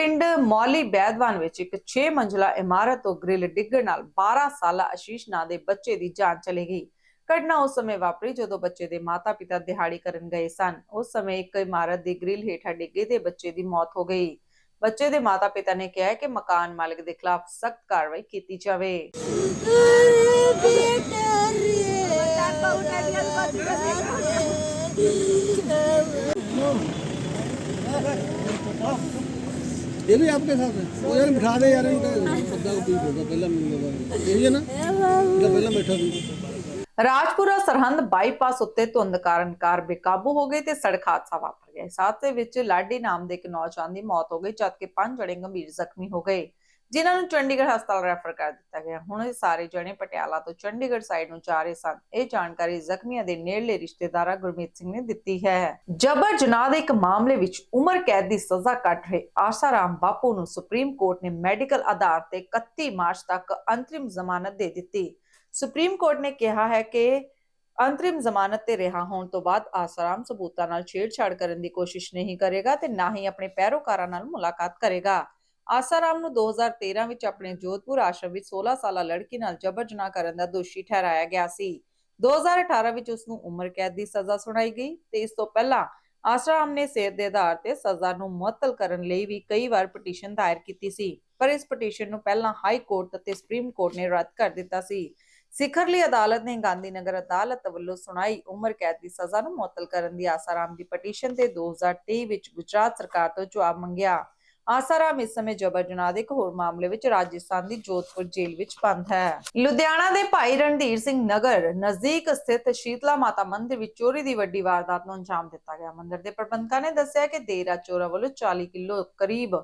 ਪਿੰਡ ਮੌਲੀ ਬੈਦਵਾਨ ਵਿੱਚ ਇੱਕ 6 ਮੰਜ਼ਲਾ ਇਮਾਰਤ ਤੋਂ ਗ੍ਰਿਲ ਡਿੱਗਣ ਨਾਲ 12 ਸਾਲਾ ਆਸ਼ੀਸ਼ ਨਾਂ ਦੇ ਬੱਚੇ ਦੀ ਜਾਨ ਚਲੀ ਗਈ। ਘਟਨਾ ਉਸ ਸਮੇਂ ਵਾਪਰੀ ਜਦੋਂ ਬੱਚੇ ਦੇ ਮਾਤਾ-ਪਿਤਾ ਦਿਹਾੜੀ ਕਰਨ ਗਏ ਸਨ। ਉਸ ਸਮੇਂ ਇੱਕ ਇਮਾਰਤ ਦੀ ਗ੍ਰਿਲ ਹੇਠਾਂ ਡਿੱਗੇ ਤੇ ਬੱਚੇ ਦੀ ਮੌਤ ਹੋ ਗਈ। ਬੱਚੇ ਦੇ ਮਾਤਾ-ਪਿਤਾ ਨੇ ਕਿਹਾ ਕਿ ਮਕਾਨ ਮਾਲਕ ਦੇ ਖਿਲਾਫ ਸਖਤ ਕਾਰਵਾਈ ਕੀਤੀ ਜਾਵੇ। ये भी आपके साथ है वो यार बिठा दे यार इनका पद्दा को पीछे होगा पहला मिलने यही है ना इनका पहला बैठा भी ਰਾਜਪੁਰਾ ਸਰਹੰਦ ਬਾਈਪਾਸ ਉੱਤੇ ਧੁੰਦ ਕਾਰਨ ਕਾਰ ਬੇਕਾਬੂ ਹੋ ਗਈ ਤੇ ਸੜਕ ਹਾਦਸਾ ਵਾਪਰ ਗਿਆ ਇਸ ਹਾਦਸੇ ਵਿੱਚ ਲਾਡੀ ਨਾਮ ਦੇ ਇੱਕ ਨੌਜਵਾਨ ਦੀ ਮੌਤ ਹੋ ਗਈ ਜਦਕਿ ਪੰਜ ਜਣੇ ਗੰਭੀਰ ਜ਼ਖਮੀ ਹੋ ਗਏ ਜਿਨ੍ਹਾਂ ਨੂੰ ਚੰਡੀਗੜ੍ਹ ਹਸਪਤਾਲ ਰੈਫਰ ਕਰ ਦਿੱਤਾ ਗਿਆ। ਹੁਣ ਇਹ ਸਾਰੇ ਜਣੇ ਪਟਿਆਲਾ ਤੋਂ ਚੰਡੀਗੜ੍ਹ ਸਾਈਡ ਨੂੰ ਜਾ ਰਹੇ ਸਨ। ਇਹ ਜਾਣਕਾਰੀ ਜ਼ਖਮੀਆਂ ਦੇ ਨੇੜਲੇ ਰਿਸ਼ਤੇਦਾਰਾਂ ਗੁਰਮੀਤ ਸਿੰਘ ਨੇ ਦਿੱਤੀ ਹੈ। ਜਬਰ ਜਨਾਹ ਦੇ ਇੱਕ ਮਾਮਲੇ ਵਿੱਚ ਉਮਰ ਕੈਦ ਦੀ ਸਜ਼ਾ ਕੱਟ ਰਹੇ ਆਸਾਰਾਮ ਬਾਪੂ ਨੂੰ ਸੁਪਰੀਮ ਕੋਰਟ ਨੇ ਮੈਡੀਕਲ ਆਧਾਰ ਤੇ 31 ਮਾਰਚ ਤੱਕ ਅੰਤਰਿਮ ਜ਼ਮਾਨਤ ਦੇ ਦਿੱਤੀ। ਸੁਪਰੀਮ ਕੋਰਟ ਨੇ ਕਿਹਾ ਹੈ ਕਿ ਅੰਤਰਿਮ ਜ਼ਮਾਨਤ ਤੇ ਰਿਹਾ ਹੋਣ ਤੋਂ ਬਾਅਦ ਆਸਾਰਾਮ ਸਬੂਤਾਂ ਨਾਲ ਛੇੜਛਾੜ ਕਰਨ ਦੀ ਕੋਸ਼ਿਸ਼ ਨਹੀਂ ਕਰੇਗਾ ਤੇ ਨਾ ਹੀ ਆਪਣੇ ਪੈਰੋਕਾਰਾਂ ਨਾਲ ਮੁਲਾਕਾਤ ਕਰੇਗਾ। ਆਸਾਰਾਮ ਨੂੰ 2013 ਵਿੱਚ ਆਪਣੇ ਜੋਧਪੁਰ ਆਸ਼ਰਮ ਵਿੱਚ 16 ਸਾਲਾ ਲੜਕੀ ਨਾਲ ਜਬਰ ਜਨਾਹ ਕਰਨ ਦਾ ਦੋਸ਼ੀ ਠਹਿਰਾਇਆ ਗਿਆ ਸੀ। 2018 ਵਿੱਚ ਉਸ ਨੂੰ ਉਮਰ ਕੈਦ ਦੀ ਸਜ਼ਾ ਸੁਣਾਈ ਗਈ ਤੇ ਇਸ ਤੋਂ ਪਹਿਲਾਂ ਆਸਾਰਾਮ ਨੇ ਸਿਹਤ ਦੇ ਆਧਾਰ ਤੇ ਸਜ਼ਾ ਨੂੰ ਮੁਅੱਤਲ ਕਰਨ ਲਈ ਵੀ ਕਈ ਵਾਰ ਪਟੀਸ਼ਨ ਦਾਇਰ ਕੀਤੀ ਸੀ, ਪਰ ਇਸ ਪਟੀਸ਼ਨ ਨੂੰ ਪਹਿਲਾਂ ਹਾਈ ਕੋਰਟ ਅਤੇ ਸੁਪਰੀਮ ਕੋਰਟ ਨੇ ਰੱਦ ਕਰ ਦਿੱਤਾ ਸੀ। ਸਿਖਰਲੀ ਅਦਾਲਤ ਨੇ ਗਾਂਧੀ ਨਗਰ ਅਦਾਲਤ ਵੱਲੋਂ ਸੁਣਾਈ ਉਮਰ ਕੈਦ ਦੀ ਸਜ਼ਾ ਨੂੰ ਮੁਅੱਤਲ ਕਰਨ ਦੀ ਆਸਾਰਾਮ ਦੀ ਪਟੀਸ਼ਨ ਤੇ 2023 ਵਿੱਚ ਗੁਜਰਾਤ ਸਰਕਾਰ ਤੋਂ ਜਵਾਬ ਮੰਗਿਆ। ਆਸਾਰਾਮ ਇਸ ਸਮੇਂ ਜ਼ਬਰ ਜਨਾਹ ਦੇ ਹੋਰ ਮਾਮਲੇ ਵਿੱਚ ਰਾਜਸਥਾਨ ਦੀ ਜੋਧਪੁਰ ਜੇਲ੍ਹ ਵਿੱਚ ਬੰਦ ਹੈ। ਲੁਧਿਆਣਾ ਦੇ ਭਾਈ ਰਣਧੀਰ ਸਿੰਘ ਨਗਰ ਨਜ਼ਦੀਕ ਸਥਿਤ ਸ਼ੀਤਲਾ ਮਾਤਾ ਮੰਦਿਰ ਵਿੱਚ ਚੋਰੀ ਦੀ ਵੱਡੀ ਵਾਰਦਾਤ ਨੂੰ ਅੰਜਾਮ ਦਿੱਤਾ ਗਿਆ। ਮੰਦਿਰ ਦੇ ਪ੍ਰਬੰਧਕਾਂ ਨੇ ਦੱਸਿਆ ਕਿ ਦੇਰ ਰਾਤ ਵੱਲੋਂ 40 ਕਿਲੋ ਕਰੀਬ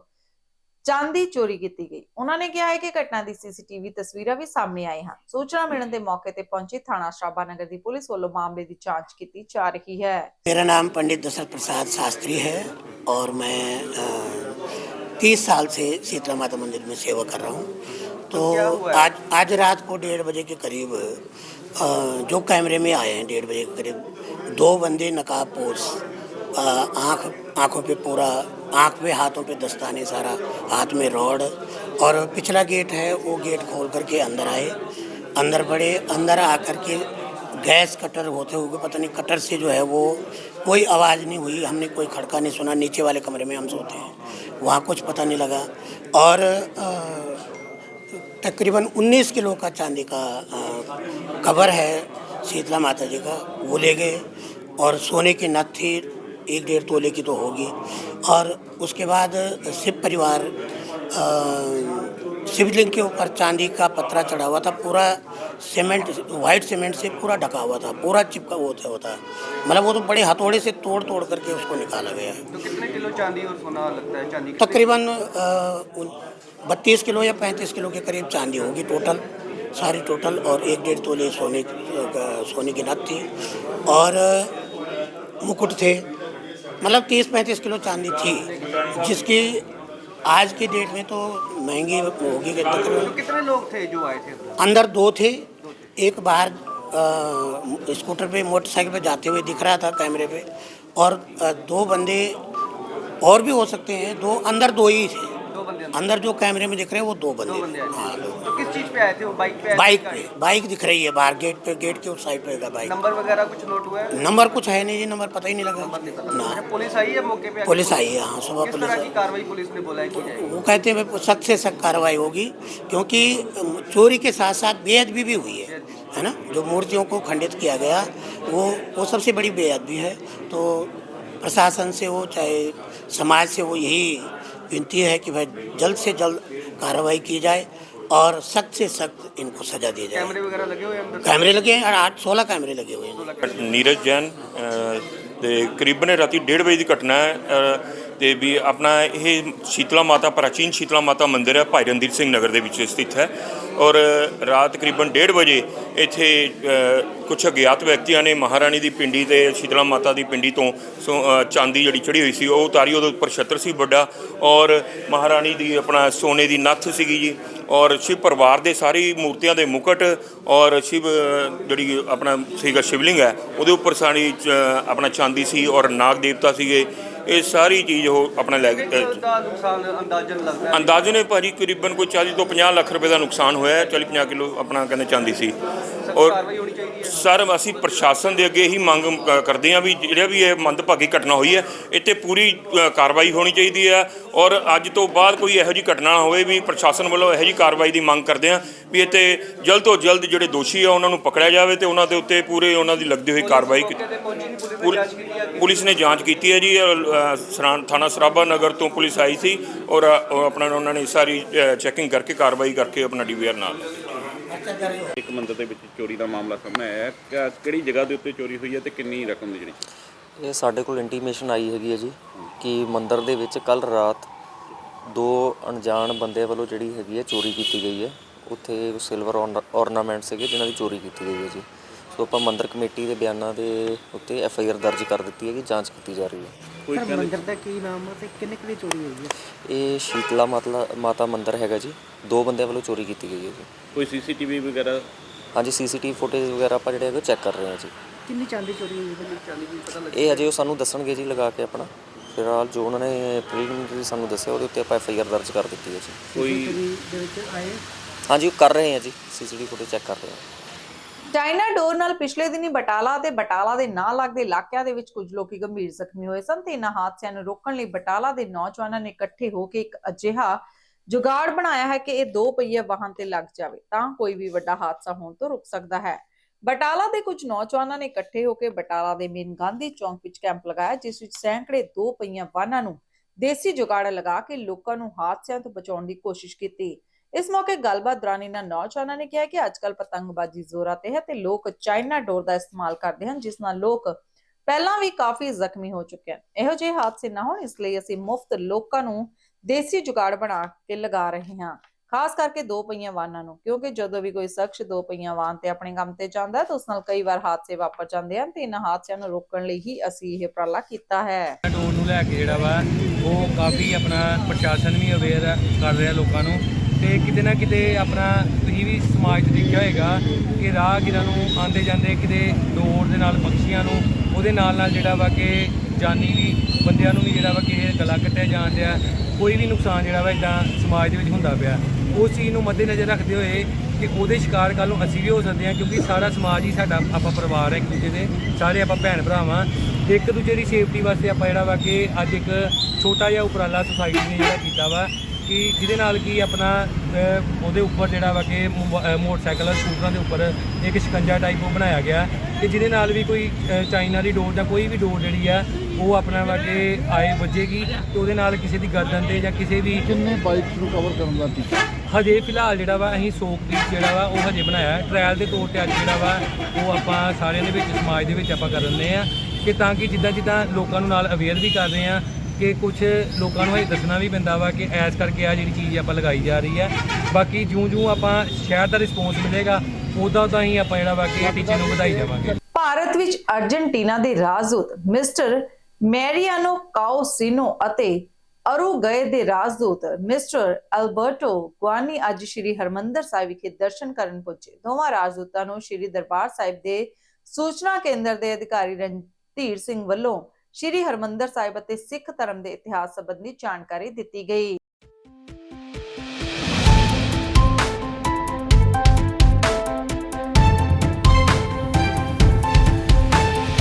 ਚਾਂਦੀ ਚੋਰੀ ਕੀਤੀ ਗਈ। ਉਹਨਾਂ ਨੇ ਕਿਹਾ ਹੈ ਕਿ ਘਟਨਾ ਦੀ ਸੀਸੀਟੀਵੀ ਤਸਵੀਰਾਂ ਵੀ ਸਾਹਮਣੇ ਆਏ ਹਨ। ਸੂਚਨਾ ਮਿਲਣ ਦੇ ਮੌਕੇ ਤੇ ਪਹੁੰਚੀ ਥਾਣਾ ਸ਼ਾਬਾ ਨਗਰ ਦੀ ਪੁਲਿਸ ਵੱਲੋਂ ਮਾਮਲੇ ਦੀ ਜਾਂਚ ਕੀਤੀ ਜਾ ਰਹੀ ਹੈ। ਮੇਰਾ ਨਾਮ ਪੰਡਿਤ ਦਸਲ ਪ੍ਰਸਾਦ ਸ਼ਾਸਤਰੀ ਹੈ ਔਰ ਮੈਂ तीस साल से शीतला माता मंदिर में सेवा कर रहा हूँ। तो आज आज रात को डेढ़ बजे के करीब जो कैमरे में आए हैं डेढ़ बजे के करीब दो बंदे नकाब पोस आँख आँखों पे पूरा आँख पे हाथों पे दस्ताने सारा हाथ में रॉड और पिछला गेट है वो गेट खोल करके अंदर आए। अंदर बढ़े अंदर आकर के गैस कटर होते हुए पता नहीं कटर से जो है वो कोई आवाज़ नहीं हुई हमने कोई खड़का नहीं सुना नीचे वाले कमरे में हम सोते हैं। वहाँ कुछ पता नहीं लगा। और तकरीबन 19 किलो का चांदी का कवर है शीतला माता जी का, वो ले गए। और सोने की नथ थी, एक डेढ़ तोले की तो होगी। और उसके बाद शिव परिवार शिवलिंग के ऊपर चांदी का पत्रा चढ़ा हुआ था, पूरा सीमेंट वाइट सीमेंट से पूरा ढका हुआ था पूरा चिपका हुआ होता होता मतलब वो तो बड़े हथौड़े से तोड़ तोड़ करके उसको निकाला गया। है तो कितने किलो चांदी और सोना लगता है? चांदी तकरीबन बत्तीस किलो या पैंतीस किलो के करीब चांदी होगी टोटल सारी टोटल और एक डेढ़ तोले सोने सोने की नथ थी। और मुकुट थे। मतलब तीस पैंतीस किलो चांदी थी जिसकी आज की डेट में तो महँगी होगी तो कितने लोग थे जो आए थे? अंदर? दो थे। एक बाहर स्कूटर पे मोटरसाइकिल पे जाते हुए दिख रहा था कैमरे पे। और दो बंदे और भी हो सकते हैं दो अंदर दो ही थे। बंदे अंदर? जो कैमरे में दिख रहे हैं वो दो बंदे बंदे हाँ। दो तो किस चीज़ पे आए थे? वो बाइक पे आए थे बाइक गाड़ी? पे बाइक दिख रही है बाहर गेट पे गेट के उस साइड पे है बाइक। नंबर वगैरह कुछ नोट हुआ है? नंबर कुछ है नहीं जी नंबर पता ही नहीं लगा। नंबर नहीं पता। ना। अच्छा, पुलिस आई है मौके पे? पुलिस आई है हाँ सुबह किस पुलिस तरह आई। की कार्रवाई पुलिस ने बोला है की जाएगी वो कहते हैं भाई सख्त से सख्त कार्रवाई होगी क्योंकि चोरी के साथ साथ बेअदबी भी हुई है है ना? जो मूर्तियों को खंडित किया गया वो वो सबसे बड़ी बेअदबी है। तो प्रशासन से हो चाहे समाज से वो यही विनती है कि भाई जल्द से जल्द कार्रवाई की जाए और सख्त से सख्त इनको सजा दी जाए कैमरे वगैरह लगे हुए हैं अंदर कैमरे लगे हैं और आठ सोलह कैमरे लगे हुए हैं ਨੀਰਜ ਜੈਨ ਅ, ਤੇ ਕਰੀਬਨ ਰਾਤੀ 1:30 ਵਜੇ ਦੀ ਘਟਨਾ ਹੈ ਅ, ਤੇ ਵੀ ਆਪਣਾ ਇਹ ਸ਼ੀਤਲਾ ਮਾਤਾ ਪ੍ਰਾਚੀਨ ਸ਼ੀਤਲਾ ਮਾਤਾ ਮੰਦਿਰ ਹੈ ਭਾਈ ਰਣਧੀਰ ਸਿੰਘ ਨਗਰ ਦੇ ਵਿੱਚ ਸਥਿਤ ਹੈ ਔਰ ਰਾਤ ਤਕਰੀਬਨ 1:30 ਵਜੇ ਇੱਥੇ ਕੁਝ ਅਗਿਆਤ ਵਿਅਕਤੀਆਂ ਨੇ ਮਹਾਰਾਣੀ ਦੀ ਪਿੰਡੀ ਤੇ ਸ਼ੀਤਲਾ ਮਾਤਾ ਦੀ ਪਿੰਡੀ ਤੋਂ ਸੋ- ਚਾਂਦੀ ਜਿਹੜੀ ਚੜੀ ਹੋਈ ਸੀ, ਉਹ ਉਤਾਰੀ, ਉਹਦੇ ਉੱਪਰ ਛੱਤਰ ਸੀ ਵੱਡਾ ਔਰ ਮਹਾਰਾਣੀ ਦੀ ਆਪਣਾ ਸੋਨੇ ਦੀ ਨੱਥ ਸੀਗੀ ਜੀ ਔਰ ਸ਼ਿਵ ਪਰਿਵਾਰ ਦੇ ਸਾਰੀ ਮੂਰਤੀਆਂ ਦੇ ਮੁਕਟ ਔਰ ਸ਼ਿਵ ਜਿਹੜੀ ਆਪਣਾ ਸੀਗਾ ਸ਼ਿਵਲਿੰਗ ਹੈ, ਉਹਦੇ ਉੱਪਰ ਸਾਰੀ ਚ- ਆਪਣਾ ਚਾਂਦੀ ਸੀ ਔਰ ਨਾਗ ਦੇਵਤਾ ਸੀਗੇ। ਇਹ ਸਾਰੀ ਚੀਜ਼ ਉਹ ਆਪਣਾ ਲੈ ਗਏ ਦਾ ਨੁਕਸਾਨ ਅੰਦਾਜ਼ਨ ਲੱਗਦਾ ਹੈ? ਅੰਦਾਜ਼ੇ ਨੇ ਭਾਜੀ ਕਰੀਬਨ ਕੋਈ 40 ਤੋਂ 50 ਲੱਖ ਰੁਪਏ ਦਾ ਨੁਕਸਾਨ ਹੋਇਆ ਹੈ 40 50 ਕਿਲੋ ਆਪਣਾ ਕਹਿੰਦੇ ਚਾਂਦੀ ਸੀ। ਔਰ ਕਾਰਵਾਈ ਹੋਣੀ ਚਾਹੀਦੀ ਹੈ ਸਰ ਅਸੀਂ ਪ੍ਰਸ਼ਾਸਨ ਦੇ ਅੱਗੇ ਇਹੀ ਮੰਗ ਕ- ਕਰਦੇ ਹਾਂ ਵੀ ਜਿਹੜਾ ਵੀ ਇਹ ਮੰਦਭਾਗੀ ਘਟਨਾ ਹੋਈ ਹੈ ਇੱਥੇ ਪੂਰੀ ਅ, ਕਾਰਵਾਈ ਹੋਣੀ ਚਾਹੀਦੀ ਹੈ ਔਰ ਅੱਜ ਤੋਂ ਬਾਅਦ ਕੋਈ ਇਹੋ ਜਿਹੀ ਘਟਨਾ ਨਾ ਹੋਵੇ ਵੀ ਪ੍ਰਸ਼ਾਸਨ ਵੱਲੋਂ ਇਹੋ ਜਿਹੀ ਕਾਰਵਾਈ ਦੀ ਮੰਗ ਕਰਦੇ ਹਾਂ ਵੀ ਇੱਥੇ ਜਲਦ ਤੋਂ ਜਲਦ ਜਿਹੜੇ ਦੋਸ਼ੀ ਆ ਉਹਨਾਂ ਨੂੰ ਪਕੜਿਆ ਜਾਵੇ ਤੇ ਉਹਨਾਂ ਦੇ ਉੱਤੇ ਪੂਰੇ ਉਹਨਾਂ ਦੀ ਲੱਗਦੀ ਹੋਈ ਕਾਰਵਾਈ ਕੀਤੀ ਪੁਲਿਸ ਨੇ ਪੁਲ- ਜਾਂਚ ਕੀਤੀ ਹੈ ਪੁਲਿਸ ਨੇ ਜਾਂਚ ਕੀਤੀ ਹੈ ਜੀ ਅ, ਸਰਾਂ- ਥਾਣਾ ਸਰਾਭਾ ਨਗਰ ਤੋਂ ਪੁਲਿਸ ਆਈ ਸੀ ਔਰ ਅ, ਉਹ ਆਪਣਾ ਉਹਨਾਂ ਨੇ ਸਾਰੀ ਚੈਕਿੰਗ ਕਰਕੇ ਕਾਰਵਾਈ ਕਰਕੇ ਆਪਣਾ ਡੀਵੀਆਰ ਨਾਲ। ਇੱਕ ਮੰਦਰ ਦੇ ਵਿੱਚ ਚੋਰੀ ਦਾ ਮਾਮਲਾ ਸਾਹਮਣੇ ਆਇਆ ਹੈ। ਕਿ- ਕਿਹੜੀ ਜਗ੍ਹਾ ਦੇ ਉੱਤੇ ਚੋਰੀ ਹੋਈ ਹੈ ਤੇ ਕਿੰਨੀ ਰਕਮ ਦੀ ਜਿਹੜੀ? ਇਹ ਸਾਡੇ ਕੋਲ ਇੰਟੀਮੇਸ਼ਨ ਆਈ ਹੈਗੀ ਹੈ ਜੀ ਕਿ ਮੰਦਿਰ ਦੇ ਵਿੱਚ ਕੱਲ ਰਾਤ ਦੋ ਅਣਜਾਣ ਬੰਦੇ ਵੱਲੋਂ ਜਿਹੜੀ ਹੈਗੀ ਹੈ ਚੋਰੀ ਕੀਤੀ ਗਈ ਹੈ। ਉੱਥੇ ਸਿਲਵਰ ornament ਸੀਗੇ ਜਿਨ੍ਹਾਂ ਦੀ ਚੋਰੀ ਕੀਤੀ ਗਈ ਹੈ ਜੀ। ਸੋ ਆਪਾਂ ਮੰਦਿਰ ਕਮੇਟੀ ਦੇ ਬਿਆਨਾਂ ਦੇ ਉੱਤੇ ਐਫ ਆਈ ਆਰ ਦਰਜ ਕਰ ਦਿੱਤੀ ਹੈ ਕਿ ਜਾਂਚ ਕੀਤੀ ਜਾ ਰਹੀ ਹੈ। ਕੋਈ ਕਹਿੰਦੇ ਮੰਦਿਰ ਦਾ ਕੀ ਨਾਮ ਹੈ ਤੇ ਕਿੰਨੇ ਕੁ ਦੀ ਚੋਰੀ ਹੋਈ ਹੈ? ਇਹ ਸ਼ੀਤਲਾ ਮਾਤਾ ਮਾਤਾ ਮੰਦਿਰ ਹੈਗਾ ਜੀ। ਦੋ ਬੰਦਿਆਂ ਵੱਲੋਂ ਚੋਰੀ ਕੀਤੀ ਗਈ ਹੈ ਜੀ। ਕੋਈ ਸੀਸੀਟੀਵੀ ਵਗੈਰਾ? ਹਾਂਜੀ ਸੀਸੀਟੀਵੀ ਫੁਟੇਜ ਵਗੈਰਾ ਆਪਾਂ ਜਿਹੜੇ ਹੈਗੇ ਚੈੱਕ ਕਰ ਰਹੇ ਹਾਂ ਜੀ। ਕਿੰਨੀ ਚਾਂਦੀ ਚੋਰੀ ਹੋਈ ਹੈ? ਚਾਂਦੀ ਦੀ ਪਤਾ ਇਹ ਅਜੇ ਉਹ ਸਾਨੂੰ ਦੱਸਣਗੇ ਜੀ ਲਗਾ ਕੇ ਆਪਣਾ। ਫਿਲਹਾਲ ਜੋ ਉਹਨਾਂ ਨੇ ਪ੍ਰੀਲਿਮਿਨਰੀ ਸਾਨੂੰ ਦੱਸਿਆ ਉਹਦੇ ਉੱਤੇ ਆਪਾਂ ਐਫ ਆਈ ਆਰ ਦਰਜ ਕਰ ਦਿੱਤੀ ਹੈ ਜੀ। ਕੋਈ ਦੇ ਵਿੱਚ ਆਏ? ਹਾਂਜੀ ਉਹ ਕਰ ਰਹੇ ਹਾਂ ਜੀ। ਸੀਸੀਟੀਵੀ ਫੁਟੇਜ ਚੈੱਕ ਕਰ ਰਹੇ ਹਾਂ। ਚਾਈਨਾ ਡੋਰ ਨਾਲ ਪਿਛਲੇ ਦਿਨੀ ਬਟਾਲਾ ਤੇ ਬਟਾਲਾ ਦੇ ਨਾਲ ਲੱਗਦੇ ਇਲਾਕਿਆਂ ਦੇ ਵਿੱਚ ਕੁਝ ਲੋਕੀ ਗੰਭੀਰ ਜ਼ਖਮੀ ਹੋਏ ਸਨ ਤੇ ਇਹਨਾਂ ਹਾਦਸਿਆਂ ਨੂੰ ਰੋਕਣ ਲਈ ਬਟਾਲਾ ਦੇ ਨੌਜਵਾਨਾਂ ਨੇ ਇਕੱਠੇ ਹੋ ਕੇ ਇੱਕ ਅਜਿਹਾ ਜੁਗਾੜ ਬਣਾਇਆ ਹੈ ਕਿ ਇਹ ਦੋ ਪਹੀਏ ਵਾਹਨ ਤੇ ਲੱਗ ਜਾਵੇ। ਤਾਂ ਕੋਈ ਵੀ ਵੱਡਾ ਹਾਦਸਾ ਹੋਣ ਤੋਂ ਰੁਕ ਸਕਦਾ ਹੈ। ਬਟਾਲਾ ਦੇ ਕੁਝ ਨੌਜਵਾਨਾਂ ਨੇ ਇਕੱਠੇ ਹੋ ਕੇ ਬਟਾਲਾ ਦੇ ਮੇਨ ਗਾਂਧੀ ਚੌਂਕ ਵਿੱਚ ਕੈਂਪ ਲਗਾਇਆ, ਜਿਸ ਵਿੱਚ ਸੈਂਕੜੇ ਦੋ ਪਹੀਆਂ ਵਾਹਨਾਂ ਨੂੰ ਦੇਸੀ ਜੁਗਾੜ ਲਗਾ ਕੇ ਲੋਕਾਂ ਨੂੰ ਹਾਦਸਿਆਂ ਤੋਂ ਬਚਾਉਣ ਦੀ ਕੋਸ਼ਿਸ਼ ਕੀਤੀ। ਇਸ ਮੌਕੇ ਗੱਲਬਾਤ ਦੌਰਾਨ ਇਹਨਾਂ ਨੌਜਵਾਨਾਂ ਨੇ ਕਿਹਾ ਕਿ ਅੱਜਕੱਲ ਪਤੰਗਬਾਜ਼ੀ ਜ਼ੋਰਾਂ ਤੇ ਹੈ ਤੇ ਲੋਕ ਚਾਈਨਾ ਡੋਰ ਦਾ ਇਸਤੇਮਾਲ ਕਰਦੇ ਹਨ, ਜਿਸ ਨਾਲ ਲੋਕ ਪਹਿਲਾਂ ਵੀ ਕਾਫੀ ਜ਼ਖਮੀ ਹੋ ਚੁੱਕੇ ਹਨ। ਇਹੋ ਜਿਹੇ ਹਾਦਸੇ ਨਾ ਹੋਣ, ਇਸ ਲਈ ਅਸੀਂ ਮੁਫਤ ਲੋਕਾਂ ਨੂੰ ਦੇਸੀ ਜੁਗਾੜ ਬਣਾ ਕੇ ਲਗਾ ਰਹੇ ਹਾਂ। ਖਾਸ ਕਰਕੇ ਦੋ ਪਹੀਆਂ ਵਾਹਨਾਂ ਨੂੰ, ਕਿਉਂਕਿ ਜਦੋਂ ਵੀ ਕੋਈ ਸ਼ਖਸ ਦੋ ਪਹੀਆਂ ਵਾਹਨ ਤੇ ਆਪਣੇ ਕੰਮ ਤੇ ਜਾਂਦਾ ਹੈ ਤਾਂ ਉਸ ਨਾਲ ਕਈ ਵਾਰ ਹਾਦਸੇ ਵਾਪਰ ਜਾਂਦੇ ਹਨ ਤੇ ਇਹਨਾਂ ਹਾਦਸਿਆਂ ਨੂੰ ਰੋਕਣ ਲਈ ਹੀ ਅਸੀਂ ਇਹ ਉਪਰਾਲਾ ਕੀਤਾ ਹੈ। ਡੋਰ ਨੂੰ ਲੈ ਕੇ ਜਿਹੜਾ ਵਾ, ਉਹ ਕਾਫੀ ਆਪਣਾ ਪ੍ਰਸ਼ਾਸਨ ਵੀ ਅਵੇਅਰ ਕਰ ਰਿਹਾ ਲੋਕਾਂ ਨੂੰ। ਤੇ ਕਿਤੇ ਨਾ ਕਿਤੇ ਆਪਣਾ ਤੁਸੀਂ ਵੀ ਸਮਾਜ 'ਚ ਦੇਖਿਆ ਹੋਏਗਾ ਕਿ ਰਾਹਗੀਰਾਂ ਨੂੰ ਆਂਦੇ ਜਾਂਦੇ, ਕਿਤੇ ਡੋਰ ਦੇ ਨਾਲ ਪੰਛੀਆਂ ਨੂੰ, ਉਹਦੇ ਨਾਲ ਨਾਲ ਜਿਹੜਾ ਵਾ ਕਿ ਜਾਨੀ ਵੀ ਬੰਦਿਆਂ ਨੂੰ ਵੀ ਜਿਹੜਾ ਵਾ ਕਿ ਗਲਾ ਕੱਟਿਆ ਜਾਣ ਡਿਆ, ਕੋਈ ਵੀ ਨੁਕਸਾਨ ਜਿਹੜਾ ਵਾ ਇਦਾਂ ਸਮਾਜ ਦੇ ਵਿੱਚ ਹੁੰਦਾ ਪਿਆ। ਉਸ ਚੀਜ਼ ਨੂੰ ਮੱਦੇਨਜ਼ਰ ਰੱਖਦੇ ਹੋਏ ਕਿ ਉਹਦੇ ਸ਼ਿਕਾਰ ਕੱਲ੍ਹ ਨੂੰ ਅਸੀਂ ਵੀ ਹੋ ਸਕਦੇ ਹਾਂ, ਕਿਉਂਕਿ ਸਾਰਾ ਸਮਾਜ ਹੀ ਸਾਡਾ ਆਪਾਂ ਪਰਿਵਾਰ ਹੈ ਇੱਕ ਦੂਜੇ ਦੇ, ਸਾਰੇ ਆਪਾਂ ਭੈਣ ਭਰਾਵਾਂ ਇੱਕ ਦੂਜੇ ਦੀ ਸੇਫਟੀ ਵਾਸਤੇ ਆਪਾਂ ਜਿਹੜਾ ਵਾ ਕਿ ਅੱਜ ਇੱਕ ਛੋਟਾ ਜਿਹਾ ਉਪਰਾਲਾ ਸੁਸਾਇਟੀ ਨੇ ਜਿਹੜਾ ਕੀਤਾ ਵਾ ਕਿ ਜਿਹਦੇ ਨਾਲ ਕੀ ਆਪਣਾ ਉਹਦੇ ਉੱਪਰ ਜਿਹੜਾ ਵਾ ਕਿ ਮੋਟਰਸਾਈਕਲ ਸਕੂਟਰਾਂ ਦੇ ਉੱਪਰ ਇੱਕ ਸ਼ਿਕੰਜਾ ਟਾਈਪ ਉਹ ਬਣਾਇਆ ਗਿਆ ਕਿ ਜਿਹਦੇ ਨਾਲ ਵੀ ਕੋਈ ਚਾਈਨਾ ਦੀ ਡੋਰ ਜਾਂ ਕੋਈ ਵੀ ਡੋਰ ਜਿਹੜੀ ਆ ਉਹ ਆਪਣਾ ਵਾ ਕਿ ਆਏ ਵੱਜੇਗੀ ਤੇ ਉਹਦੇ ਨਾਲ ਕਿਸੇ ਦੀ ਗਰਦਨ ਤੇ ਜਾਂ ਕਿਸੇ ਵੀ ਕਿੰਨੇ ਬਾਈਕਸ ਨੂੰ ਕਵਰ ਕਰਨ ਦਾ ਟੀਚਾ ਹਜੇ ਫਿਲਹਾਲ ਜਿਹੜਾ ਵਾ ਅਸੀਂ ਸੋਕ ਪੀਸ ਜਿਹੜਾ ਵਾ ਉਹ ਹਜੇ ਬਣਾਇਆ ਟ੍ਰਾਇਲ ਦੇ ਤੌਰ ਤੇ ਅੱਜ ਜਿਹੜਾ ਵਾ ਉਹ ਆਪਾਂ ਸਾਰਿਆਂ ਦੇ ਵਿੱਚ ਸਮਾਜ ਦੇ ਵਿੱਚ ਆਪਾਂ ਕਰ ਰਹੇ ਆ ਕਿ ਤਾਂ ਕਿ ਜਿੱਦਾਂ ਜਿੱਦਾਂ ਲੋਕਾਂ ਨੂੰ ਨਾਲ ਅਵੇਅਰ ਵੀ ਕਰ ਰਹੇ ਆ ਕਿ ਕੁਝ ਲੋਕਾਂ ਨੂੰ ਹਜੇ ਦੱਸਣਾ ਵੀ ਪੈਂਦਾ ਵਾ ਕਿ ਐਸ ਕਰਕੇ ਆ ਜਿਹੜੀ ਚੀਜ਼ ਆਪਾਂ ਲਗਾਈ ਜਾ ਰਹੀ ਹੈ। ਬਾਕੀ ਜਿਉਂ-ਜਿਉਂ ਆਪਾਂ ਸ਼ਹਿਰ ਦਾ ਰਿਸਪੌਂਸ ਮਿਲੇਗਾ, ਉਦਾਂ ਤਾਂ ਹੀ ਆਪਾਂ ਜਿਹੜਾ ਵਾ ਕਿ ਟੀਚੇ ਨੂੰ ਵਧਾਈ ਜਾਵਾਂਗੇ ਭਾਰਤ ਵਿੱਚ ਅਰਜنٹੀਨਾ ਦੇ ਰਾਜਦੂਤ ਮਿਸਟਰ ਮੈਰੀਆਨੋ ਕਾਓਸਿਨੋ ਅਤੇ ਅਰੂਗਏ ਦੇ ਰਾਜਦੂਤ ਮਿਸਟਰ ਐਲਬਰਟੋ ਗੁਆਨੀ ਅੱਜ ਸ਼੍ਰੀ ਹਰਮੰਦਰ ਸਾਹਿਬ ਵਿਖੇ ਦਰਸ਼ਨ ਕਰਨ ਪਹੁੰਚੇ। ਦੋਵਾਂ ਰਾਜਦੂਤਾਂ ਨੂੰ ਸ਼੍ਰੀ ਦਰਬਾਰ ਸਾਹਿਬ ਦੇ ਸੂਚਨਾ ਕੇਂਦਰ ਦੇ ਅਧਿਕਾਰੀ ਰਣਧੀਰ ਸਿੰਘ ਵੱਲੋਂ ਸ਼੍ਰੀ ਹਰਮੰਦਰ ਸਾਹਿਬ ਅਤੇ ਸਿੱਖ ਧਰਮ ਦੇ ਇਤਿਹਾਸ ਸੰਬੰਧੀ ਜਾਣਕਾਰੀ ਦਿੱਤੀ ਗਈ।